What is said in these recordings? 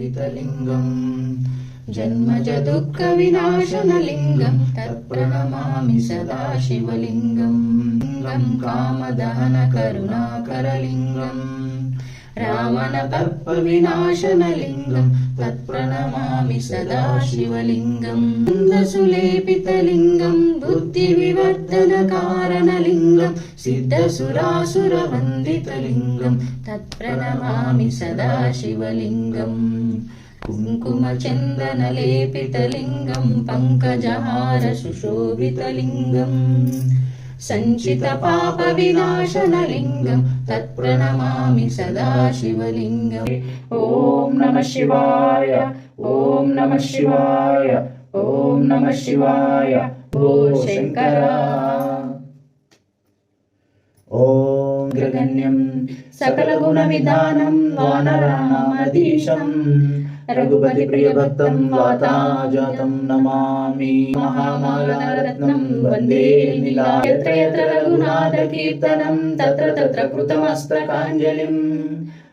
शोभितलिङ्गम् जन्मज दुःखविनाशनलिङ्गम् तत्प्रणमामि सदा शिवलिङ्गम् రామన తత్వ వినాశనలింగం తత్ప్రణమామి సదా శివలింగం సులేపితలింగం బుద్ధి వివర్ధన కారణలింగం సిద్ధసురాసుర వందితలింగం తత్ప్రణమామి సదా శివలింగం కుంకుమ చందన లేపితలింగం పంకజహార సుశోభితలింగం. सुशोभितलिङ्गम् सञ्चितपापविनाशनलिङ्गम् तत्प्रणमामि सदा शिवलिङ्गम् ॐ नमः शिवाय ॐ नमः शिवाय ॐ नमः शिवाय ओ शङ्करा ॐ ग्रगण्यं सकलगुणविधानं वानरामधीशम् रघुपतिप्रियभक्तं वाताजातं नमामि महामालारत्नं वन्दे नीला यत्र यत्र रघुनाथकीर्तनं तत्र तत्र कृतमस्तकाञ्जलिम्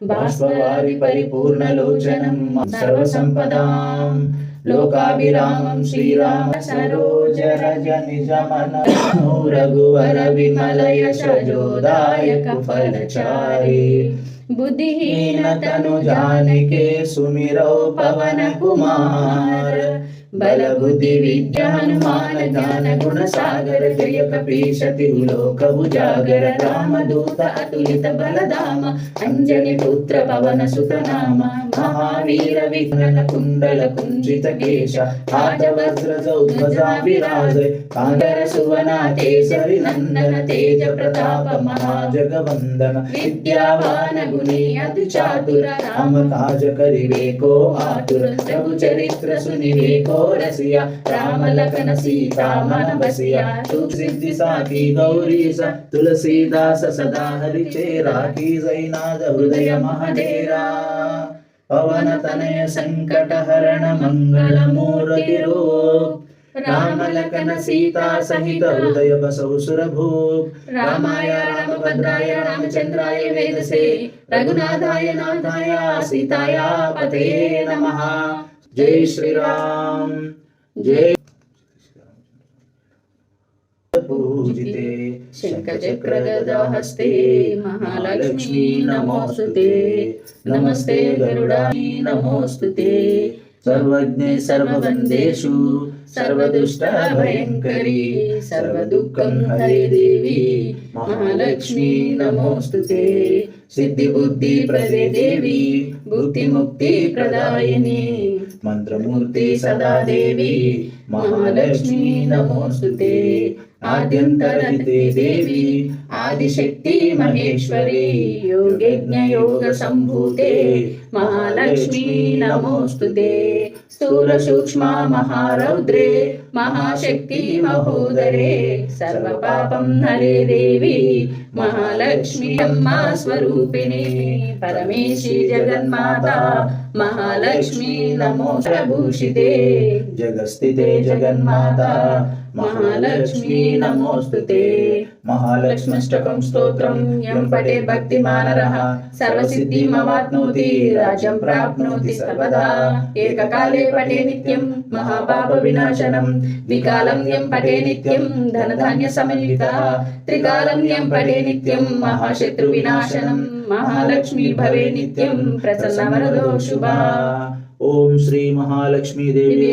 बाष्पवारि परिपूर्णलोचनं सर्वसम्पदां लोकाभिरामं श्रीराम सरोज रज निजमन रघुवर विमल यश जोदायक फलचारी बुद्धिहीन तनु जानके सुमिरौ पवन कुमार। బలబుద్ధి విద్యానుమాన జ్ఞాన గుణ సాగర జయ కపీశ తిరులోకవు జాగర రామదూత అతులిత బలధామ అంజని పుత్ర పవన సుతనామ మహావీర విఘ్నల కుండల కుంజిత కేశ రాజవజ్ర ధ్వజాభిరాజ కాంగర సువన కేసరి నందన తేజ ప్రతాప మహాజగవందన విద్యావాన గుణి అతి చాతుర రామ కాజ కరివేకో ఆతుర రఘు చరిత్ర సునివేకో రసియ రామలకన సీతామనవసియ సుసిద్ధి సాకి గౌరీశ తులసీదాస సదా హరిచేరా కీజైనాథ హృదయ మహడేరా పవనతనయ సంకటహరణ మంగళమూరతిరో రామలకన సీతా సహిత హృదయ బసవు సురభూ రామాయ రామభద్రాయ రామచంద్రాయ వేదసే రఘునాథాయ నాథాయ సీతాయ పతే నమః జై శ్రీరామ్. జై పూజితే శంఖచక్రగదాహస్తే మహాలక్ష్మీ నమోస్తుతే. నమస్తే గరుడా నమోస్తుతే. సర్వజ్ఞే సర్వబంధేషు సర్వదుష్ట భయంకరీ సర్వదుఃఖం హరి దేవి. మహాలక్ష్మీ నమోస్తుతే. సిద్ధిబుద్ధి ప్రదే దేవి బుద్ధిముక్తి ప్రదాయిని. మంత్రమూర్తి సదాదేవి మహాలక్ష్మి నమోస్తుతే ఆద్యంతరతి దేవి ఆదిశక్తి మహేశ్వరి యోగజ్ఞ యోగ సంభూతే మహాలక్ష్మి నమోస్తుతే స్థూల సూక్ష్మ మహారౌద్రే మహాశక్తి మహోదరే సర్వ పాపం హరే దేవి మహాలక్ష్మి అమ్మ స్వరూపిణి పరమేశి జగన్మాత आद्यन्तरहिते देवी आदिशक्ति महेश्वरी योगज्ञयोगसम्भूते महालक्ष्मी नमोऽस्तु ते स्थूलसूक्ष्मा महारौद्रे महाशक्ति महोदरे सर्वपापं हरे देवी महालक्ष्मी अम्मा स्वरूपिणी परमेशी जगन्माता महालक्ष्मी नमो प्रभूषिते जगस्थिते जगन्माता महालक्ष्मी नमोऽस्तु ते महालक्ष्म्यष्टकं स्तोत्रं यं पठे भक्तिमानरः सर्वसिद्धिमवाप्नोति राज्यं प्राप्नोति सर्वदा एककाले पठे नित्यं महापापविनाशनं द्विकालं यं पठे नित्यं धनधान्यसमन्वितः त्रिकालं यं पठे नित्यं महाशत्रुविनाशनं महालक्ष्मी भवे नित्यं प्रसन्नवरदो शुभा ओम श्री महालक्ष्मी देवी।